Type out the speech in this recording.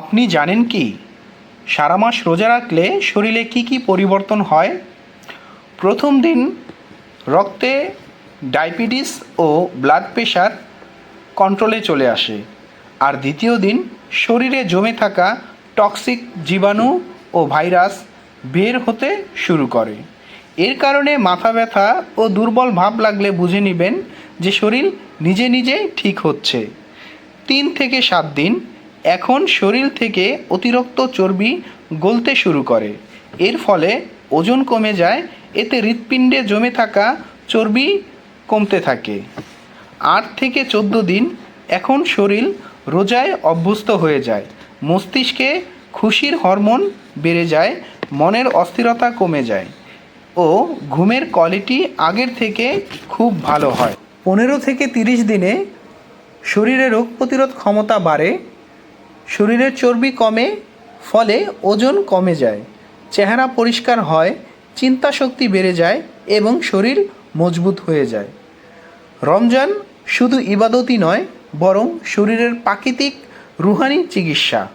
আপনি জানেন কি? সারা মাস রোজা রাখলে শরীরে কি কি পরিবর্তন হয়? প্রথম দিন রক্তে ডায়াবেটিস ও ব্লাড প্রেশার কন্ট্রোলে চলে আসে। আর দ্বিতীয় দিন শরীরে জমে থাকা টক্সিক জীবাণু ও ভাইরাস বের হতে শুরু করে। এর কারণে মাথা ব্যথা ও দুর্বল ভাব লাগলে বুঝে নেবেন যে শরীর নিজে নিজে ঠিক হচ্ছে। তিন থেকে সাত দিন এখন শরীর থেকে অতিরিক্ত চর্বি গলতে শুরু করে। এর ফলে ওজন কমে যায়, এতে হৃৎপিণ্ডে জমে থাকা চর্বি কমতে থাকে। আট থেকে চোদ্দ দিন এখন শরীর রোজায় অভ্যস্ত হয়ে যায়। মস্তিষ্কে খুশির হরমোন বেড়ে যায়, মনের অস্থিরতা কমে যায় ও ঘুমের কোয়ালিটি আগের থেকে খুব ভালো হয়। পনেরো থেকে তিরিশ দিনে শরীরে রোগ প্রতিরোধ ক্ষমতা বাড়ে শরীরের চর্বি কমে, ফলে ওজন কমে যায়, চেহারা পরিষ্কার হয় চিন্তা শক্তি বেড়ে যায় এবং শরীর মজবুত হয়ে যায়। রমজান শুধু ইবাদতই নয়, বরং শরীরের প্রাকৃতিক রুহানি চিকিৎসা।